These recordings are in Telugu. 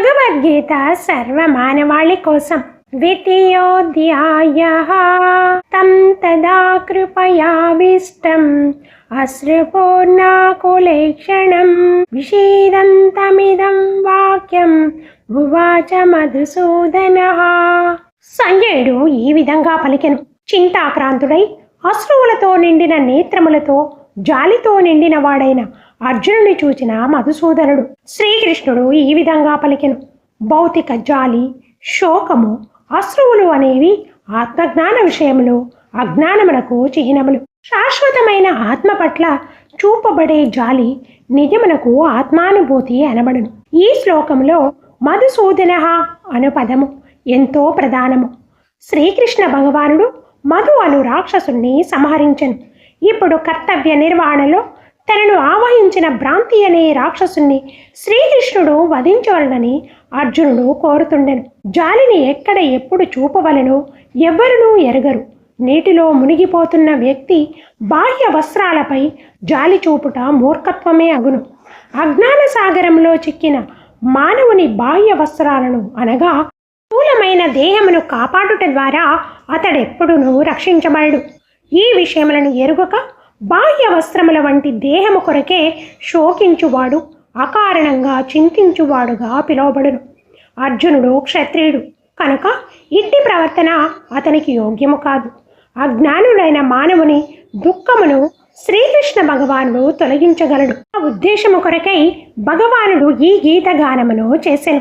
భగవద్గీత సర్వమానవాళి కోసం. ద్వితీయోధ్యాయ తం తదా కృపయావిష్టం అశ్రుపూర్ణాకులేక్షణం. విషీదంతమిదం వాక్యం. భువాచ మధుసూదన. సంజయుడు ఈ విధంగా పలికెను. చింతాక్రాంతుడై అశ్రువులతో నిండిన నేత్రములతో జాలితో నిండిన వాడైన అర్జునుని చూచిన మధుసూదనుడు శ్రీకృష్ణుడు ఈ విధంగా పలికెను. భౌతిక జాలి శోకము అశ్రువులు అనేవి ఆత్మజ్ఞాన విషయములు అజ్ఞానమునకు చిహ్నములు. శాశ్వతమైన ఆత్మ పట్ల చూపబడే జాలి నిజమునకు ఆత్మానుభూతి అనబడును. ఈ శ్లోకంలో మధుసూదన అను పదము ఎంతో ప్రధానము. శ్రీకృష్ణ భగవానుడు మధు అను రాక్షసుణ్ణి సంహరించను. ఇప్పుడు కర్తవ్య నిర్వహణలో తనను ఆవహించిన భ్రాంతి అనే రాక్షసుని శ్రీకృష్ణుడు వధించవలనని అర్జునుడు కోరుతుండెను. జాలిని ఎక్కడ ఎప్పుడు చూపవలెనో ఎవ్వరునూ ఎరగరు. నీటిలో మునిగిపోతున్న వ్యక్తి బాహ్య వస్త్రాలపై జాలి చూపుట మూర్ఖత్వమే అగును. అజ్ఞాన సాగరంలో చిక్కిన మానవుని బాహ్య వస్త్రాలను అనగా స్థూలమైన దేహమును కాపాడుట ద్వారా అతడెప్పుడునూ రక్షించబడడు. ఈ విషయములను ఎరుగక బాహ్య వస్త్రముల వంటి దేహము కొరకే శోకించువాడు అకారణంగా చింతించువాడుగా పిలువబడును. అర్జునుడు క్షత్రియుడు. కనుక ఇట్టి ప్రవర్తన అతనికి యోగ్యము కాదు. అజ్ఞానుడైన మానవుని దుఃఖమును శ్రీకృష్ణ భగవానుడు తొలగించగలడు. ఆ ఉద్దేశము కొరకై భగవానుడు ఈ గీత గానమును చేసెను.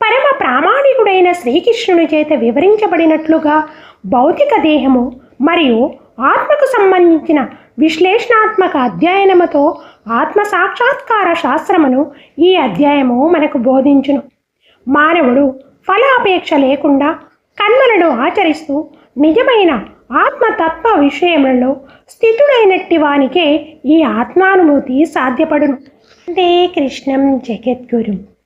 పరమ ప్రామాణికుడైన శ్రీకృష్ణుని చేత వివరించబడినట్లుగా భౌతిక దేహము మరియు ఆత్మకు సంబంధించిన విశ్లేషణాత్మక అధ్యయనముతో ఆత్మ సాక్షాత్కార శాస్త్రమును ఈ అధ్యాయము మనకు బోధించును. మానవుడు ఫలాపేక్ష లేకుండా కర్మలను ఆచరిస్తూ నిజమైన ఆత్మతత్వ విషయములలో స్థితుడైనట్టి వానికే ఈ ఆత్మానుభూతి సాధ్యపడును. అంతే కృష్ణం జగద్గురు.